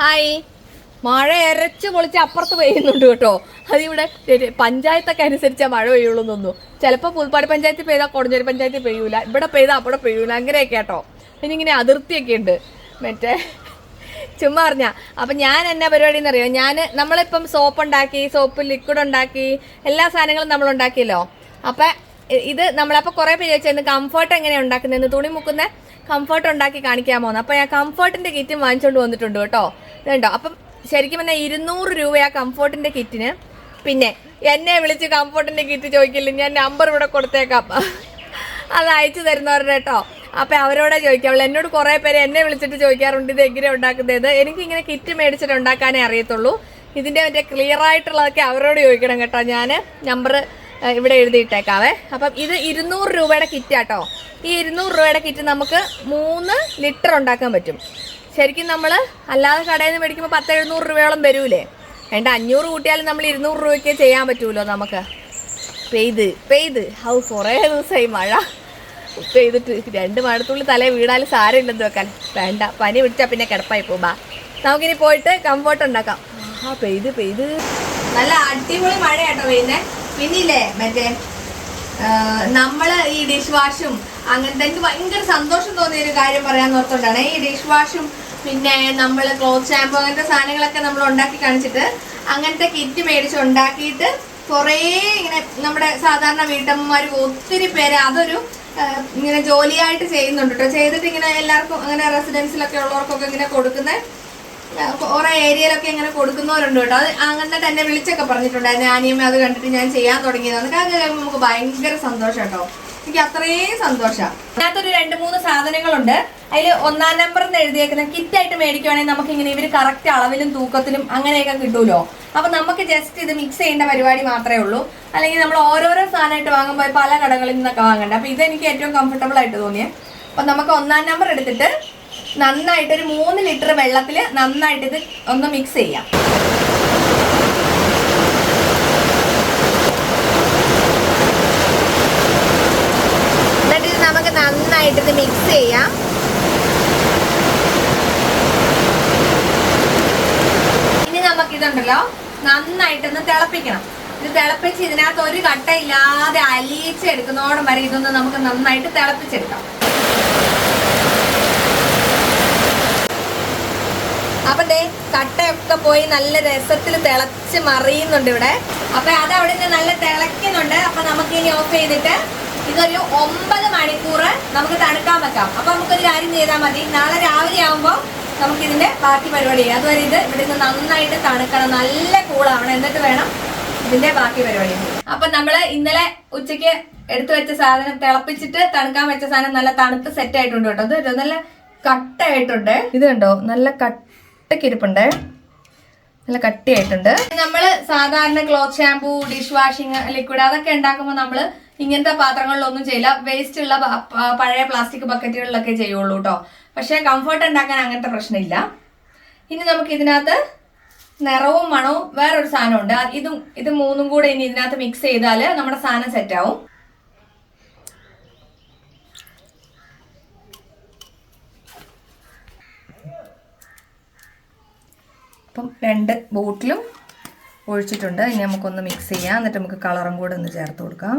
Hi. മഴ ഇരച്ച് പൊളിച്ച് അപ്പുറത്ത് പെയ്യുന്നുണ്ട് കേട്ടോ. അതിവിടെ പഞ്ചായത്തൊക്കെ അനുസരിച്ചാ മഴ പെയ്യുള്ളൂ തോന്നുന്നു. ചിലപ്പോൾ പുൽപ്പാടി പഞ്ചായത്തിൽ പെയ്താൽ കൊടുഞ്ചേരി പഞ്ചായത്തിൽ പെയ്യൂല. ഇവിടെ പെയ്താൽ അവിടെ പെയ്യൂല. അങ്ങനെയൊക്കെ കേട്ടോ. പിന്നെ ഇങ്ങനെ അതിർത്തിയൊക്കെ ഉണ്ട്. മറ്റേ ചുമ്മാ പറഞ്ഞ. അപ്പൊ ഞാൻ എന്നാ പരിപാടി എന്നറിയോ ഞാൻ നമ്മളിപ്പം സോപ്പ് ഉണ്ടാക്കി സോപ്പ് ലിക്വിഡ് ഉണ്ടാക്കി എല്ലാ സാധനങ്ങളും നമ്മൾ ഉണ്ടാക്കിയല്ലോ. അപ്പൊ ഇത് നമ്മളപ്പോ കുറെ പേര് ചോദിച്ചായിരുന്നു കംഫർട്ട് എങ്ങനെയാണ് ഉണ്ടാക്കുന്നതെന്ന്? തുണി മുക്കുന്ന കംഫർട്ട് ഉണ്ടാക്കി കാണിക്കാമോ എന്ന്. അപ്പൊ ഞാൻ കംഫർട്ടിന്റെ കിറ്റും വാങ്ങിച്ചോണ്ട് വന്നിട്ടുണ്ട് കേട്ടോ. ഇതുണ്ടോ? അപ്പം ശരിക്കും പറഞ്ഞാൽ ഇരുന്നൂറ് രൂപയാ കംഫർട്ടിന്റെ കിറ്റിന് പിന്നെ എന്നെ വിളിച്ച് കംഫർട്ടിന്റെ കിറ്റ് ചോദിക്കില്ല. ഞാൻ നമ്പർ ഇവിടെ കൊടുത്തേക്കാം. അത് അയച്ചു തരുന്നവരുടെ കേട്ടോ. അപ്പൊ അവരോടെ ചോദിക്കാവുള്ളൂ എന്നോട് കുറെ പേര് എന്നെ വിളിച്ചിട്ട് ചോദിക്കാറുണ്ട് ഇത് എങ്ങനെ ഉണ്ടാക്കുന്നത്. എനിക്ക് ഇങ്ങനെ കിറ്റ് മേടിച്ചിട്ട് ഉണ്ടാക്കാനേ അറിയത്തുള്ളൂ. ഇതിന്റെ മറ്റേ ക്ലിയർ ആയിട്ടുള്ളതൊക്കെ അവരോട് ചോദിക്കണം കേട്ടോ. ഞാൻ നമ്പർ ഇവിടെ എഴുതിയിട്ടേക്കാവേ. അപ്പം ഇത് ഇരുന്നൂറ് രൂപയുടെ കിറ്റാട്ടോ ഈ ഇരുന്നൂറ് രൂപയുടെ കിറ്റ് നമുക്ക് മൂന്ന് ലിറ്റർ ഉണ്ടാക്കാൻ പറ്റും. ശരിക്കും നമ്മൾ അല്ലാതെ കടയിൽ നിന്ന് മേടിക്കുമ്പോൾ പത്ത് എഴുന്നൂറ് രൂപയോളം വരൂലേ? വേണ്ട അഞ്ഞൂറ് കൂട്ടിയാലും നമ്മൾ ഇരുന്നൂറ് രൂപയ്ക്ക് ചെയ്യാൻ പറ്റുമല്ലോ നമുക്ക്? പെയ്ത് പെയ്ത്. ഹൗ കുറേ ദിവസമായി മഴ. പെയ്തിട്ട് രണ്ട് മഴത്തുള്ളി തലേ വീടാലും സാരമില്ലെന്ന് വെക്കാൻ. വേണ്ട പനി പിടിച്ചാൽ പിന്നെ കിടപ്പായി പോവാ നമുക്കിനി പോയിട്ട് കംഫോർട്ട് ഉണ്ടാക്കാം. ആ പെയ്ത് പെയ്ത്. നല്ല അടിപൊളി മഴയാട്ടോ പെയ്യുന്നേ. പിന്നില്ലേ മറ്റേ നമ്മൾ ഈ ഡിഷ് വാഷും അങ്ങനത്തെ എനിക്ക് ഭയങ്കര സന്തോഷം തോന്നിയ ഒരു കാര്യം പറയാൻ ഓർത്തോണ്ടാണ്. ഈ ഡിഷ് വാഷും പിന്നെ നമ്മൾ ക്ലോത്ത് ഷാമ്പു അങ്ങനത്തെ സാധനങ്ങളൊക്കെ നമ്മൾ ഉണ്ടാക്കി കാണിച്ചിട്ട് അങ്ങനത്തെ കിറ്റ് മേടിച്ച് ഉണ്ടാക്കിയിട്ട് കുറേ ഇങ്ങനെ നമ്മുടെ സാധാരണ വീട്ടമ്മമാർ ഒത്തിരി പേര് അതൊരു ഇങ്ങനെ ജോലിയായിട്ട് ചെയ്യുന്നുണ്ട് കേട്ടോ ചെയ്തിട്ട് ഇങ്ങനെ എല്ലാവർക്കും അങ്ങനെ റെസിഡൻസിലൊക്കെ ഉള്ളവർക്കൊക്കെ ഇങ്ങനെ കൊടുക്കുന്ന കുറെ ഏരിയയിലൊക്കെ ഇങ്ങനെ കൊടുക്കുന്നവരുണ്ട് കേട്ടോ അത് അങ്ങനെ തന്നെ വിളിച്ചൊക്കെ പറഞ്ഞിട്ടുണ്ടായിരുന്നു. ആനിയമ്മ അത് കണ്ടിട്ട് ഞാൻ ചെയ്യാൻ തുടങ്ങിയതാണ്. കഴിയുമ്പോൾ നമുക്ക് ഭയങ്കര സന്തോഷം കേട്ടോ എനിക്ക് അത്രയും സന്തോഷം. അതിനകത്തൊരു രണ്ട് മൂന്ന് സാധനങ്ങളുണ്ട്. അതിൽ ഒന്നാം നമ്പർ എന്ന് എഴുതിയേക്കുന്ന കിറ്റായിട്ട് മേടിക്കുവാണെങ്കിൽ നമുക്ക് ഇങ്ങനെ ഇവർ കറക്റ്റ് അളവിലും തൂക്കത്തിലും അങ്ങനെയൊക്കെ കിട്ടുമല്ലോ അപ്പൊ നമുക്ക് ജസ്റ്റ് ഇത് മിക്സ് ചെയ്യേണ്ട പരിപാടി മാത്രമേ ഉള്ളൂ. അല്ലെങ്കിൽ നമ്മൾ ഓരോരോ സാധനമായിട്ട് വാങ്ങുമ്പോൾ പല കടകളിൽ നിന്നൊക്കെ വാങ്ങണ്ട. അപ്പൊ ഇതെനിക്ക് ഏറ്റവും കംഫർട്ടബിൾ ആയിട്ട് തോന്നിയത് അപ്പൊ നമുക്ക് ഒന്നാം നമ്പർ എടുത്തിട്ട് നന്നായിട്ട് ഒരു മൂന്ന് ലിറ്റർ വെള്ളത്തിൽ നന്നായിട്ട് ഇത് ഒന്ന് മിക്സ് ചെയ്യാം എന്നിട്ട് ഇത് നമുക്ക് നന്നായിട്ട് ഇത് മിക്സ് ചെയ്യാം. ഇനി നമുക്ക് ഇതുണ്ടല്ലോ നന്നായിട്ടൊന്ന് തിളപ്പിക്കണം. ഇത് തിളപ്പിച്ച് ഇതിനകത്ത് ഒരു കട്ട ഇല്ലാതെ അലിയിച്ചെടുക്കുന്നോടം വരെ ഇതൊന്ന് നമുക്ക് നന്നായിട്ട് തിളപ്പിച്ചെടുക്കാം. അപ്പൊ ദേ കട്ടയൊക്കെ പോയി നല്ല രസത്തിൽ തിളച്ച് മറിയുന്നുണ്ട് ഇവിടെ. അപ്പൊ അത് അവിടെ നിന്ന് നല്ല തിളയ്ക്കുന്നുണ്ട്. അപ്പൊ നമുക്ക് ഇനി ഓഫ് ചെയ്തിട്ട് ഇതൊരു ഒമ്പത് മണിക്കൂർ നമുക്ക് തണുക്കാൻ വെക്കാം. അപ്പൊ നമുക്കൊരു കാര്യം ചെയ്താൽ മതി. നാളെ രാവിലെ ആവുമ്പോൾ നമുക്ക് ഇതിന്റെ ബാക്കി പരിപാടി ചെയ്യാം. അതുവരെ ഇത് ഇവിടെ നിന്ന് നന്നായിട്ട് തണുക്കണം. നല്ല കൂളാവണം. എന്നിട്ട് വേണം ഇതിന്റെ ബാക്കി പരിപാടി. അപ്പൊ നമ്മൾ ഇന്നലെ ഉച്ചയ്ക്ക് എടുത്തു വെച്ച സാധനം തിളപ്പിച്ചിട്ട് തണുക്കാൻ വെച്ച സാധനം നല്ല തണുപ്പ് സെറ്റ് ആയിട്ടുണ്ട് കേട്ടോ. ഇത് നല്ല കട്ടയായിട്ടുണ്ട്. ഇത് കണ്ടോ? നല്ല കട്ടക്കിരിപ്പുണ്ട്. നല്ല കട്ടിയായിട്ടുണ്ട്. നമ്മൾ സാധാരണ cloth shampoo dish washing liquid അതൊക്കെ ഉണ്ടാക്കുമ്പോൾ നമ്മൾ ഇങ്ങനത്തെ പാത്രങ്ങളിലൊന്നും ചെയ്യില്ല. വേസ്റ്റ് ഉള്ള പഴയ പ്ലാസ്റ്റിക് ബക്കറ്റുകളിലൊക്കെ ചെയ്യുള്ളൂ കേട്ടോ പക്ഷെ കംഫർട്ട് ഉണ്ടാക്കാൻ അങ്ങനത്തെ പ്രശ്നമില്ല. ഇനി നമുക്ക് ഇതിനകത്ത് നിറവും മണവും വേറൊരു സാധനമുണ്ട്. ഇതും ഇത് മൂന്നും കൂടെ ഇനി ഇതിനകത്ത് മിക്സ് ചെയ്താൽ നമ്മുടെ സാധനം സെറ്റ് ആവും. അപ്പം രണ്ട് ബോട്ടിലും ഒഴിച്ചിട്ടുണ്ട്. ഇനി നമുക്കൊന്ന് മിക്സ് ചെയ്യാം. എന്നിട്ട് നമുക്ക് കളറും കൂടെ ഒന്ന് ചേർത്ത് കൊടുക്കാം.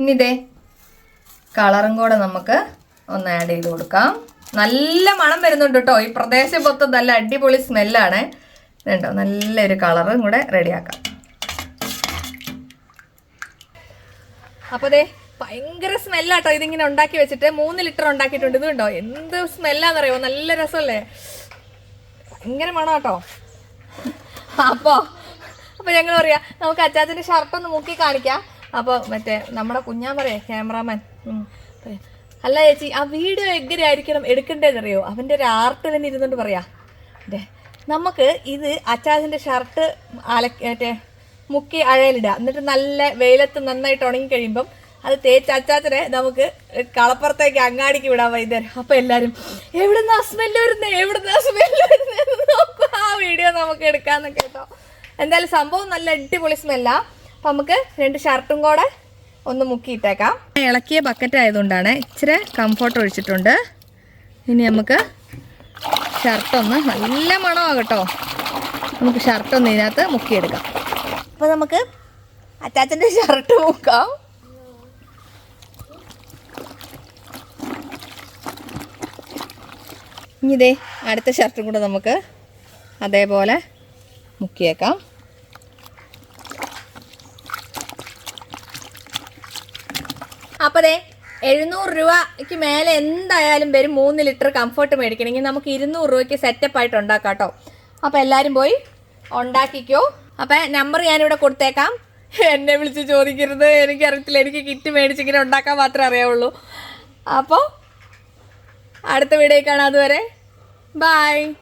ഇനി ഇതേ കളറും കൂടെ നമുക്ക് ഒന്ന് ആഡ് ചെയ്ത് കൊടുക്കാം. നല്ല മണം വരുന്നുണ്ട് കേട്ടോ. ഈ പ്രദേശം മൊത്തം നല്ല അടിപൊളി സ്മെല്ലാണ് കണ്ടോ നല്ലൊരു കളറും കൂടെ റെഡിയാക്കാം അപ്പോൾ ദേ ഭയങ്കര സ്മെല്ലാട്ടോ ഇതിങ്ങനെ ഉണ്ടാക്കി വെച്ചിട്ട് മൂന്ന് ലിറ്റർ ഉണ്ടാക്കിയിട്ടുണ്ട്. ഇത് കണ്ടോ എന്ത് സ്മെല്ലാന്നറിയോ നല്ല രസമല്ലേ? ഭയങ്കര മണാട്ടോ അപ്പോ അപ്പൊ ഞങ്ങൾ പറയാ നമുക്ക് അച്ചാച്ചന്റെ ഷർട്ട് ഒന്ന് മുക്കി കാണിക്കാം. അപ്പൊ മറ്റേ നമ്മുടെ കുഞ്ഞാൻ പറയാ ക്യാമറാമാൻ അല്ല ചേച്ചി ആ വീഡിയോ എങ്ങനെയായിരിക്കണം എടുക്കേണ്ടതെന്നറിയോ? അവന്റെ ഒരു ആർട്ട് തന്നെ ഇരുന്നുകൊണ്ട് പറയാ. അതെ നമുക്ക് ഇത് അച്ചാച്ചന്റെ ഷർട്ട് അല മറ്റേ മുക്കി അഴയിലിടുക എന്നിട്ട് നല്ല വെയിലത്ത് നന്നായിട്ട് ഉണങ്ങി കഴിയുമ്പം അത് തേച്ച് അച്ചാച്ചനെ നമുക്ക് കളപ്പുറത്തേക്ക് അങ്ങാടിക്ക് വിടാൻ വൈകുന്നേരം. അപ്പൊ എല്ലാരും എവിടുന്ന സ്മെല്ല് വരുന്നേ? എവിടുന്ന സ്മെല്ല് വരുന്നേ? നോക്കുക ആ വീഡിയോ നമുക്ക് എടുക്കാമെന്നൊക്കെ കേട്ടോ. എന്തായാലും സംഭവം നല്ല അടിപൊളി സ്മെല്ലാ അപ്പൊ നമുക്ക് രണ്ട് ഷർട്ടും കൂടെ ഒന്ന് മുക്കിയിട്ടേക്കാം. ഇളക്കിയ ബക്കറ്റ് ആയതുകൊണ്ടാണ് ഇച്ചിരി കംഫോർട്ട് ഒഴിച്ചിട്ടുണ്ട്. ഇനി നമുക്ക് ഷർട്ടൊന്ന് നല്ല മണമാണ് കേട്ടോ നമുക്ക് ഷർട്ടൊന്ന് ഇതിനകത്ത് മുക്കിയെടുക്കാം. അപ്പോൾ നമുക്ക് അച്ചാച്ചന്റെ ഷർട്ട് മുക്കാം. ഇനി ഇതേ അടുത്ത ഷർട്ടും കൂടെ നമുക്ക് അതേപോലെ മുക്കിയേക്കാം. അപ്പോൾ ദേ എഴുന്നൂറ് രൂപയ്ക്ക് മേലെ എന്തായാലും വരും മൂന്ന് ലിറ്റർ കംഫർട്ട് മേടിക്കണമെങ്കിൽ നമുക്ക് ഇരുന്നൂറ് രൂപയ്ക്ക് സെറ്റപ്പ് ആയിട്ട് ഉണ്ടാക്കാം കേട്ടോ. അപ്പോൾ എല്ലാവരും പോയി ഉണ്ടാക്കിക്കോ. അപ്പം നമ്പർ ഞാനിവിടെ കൊടുത്തേക്കാം. എന്നെ വിളിച്ച് ചോദിക്കരുത്. എനിക്കറിയത്തില്ല എനിക്ക് കിറ്റ് മേടിച്ചിങ്ങനെ ഉണ്ടാക്കാൻ മാത്രമേ അറിയാവുള്ളൂ. അപ്പോൾ അടുത്ത വീഡിയോ കാണാം അതുവരെ. ബൈ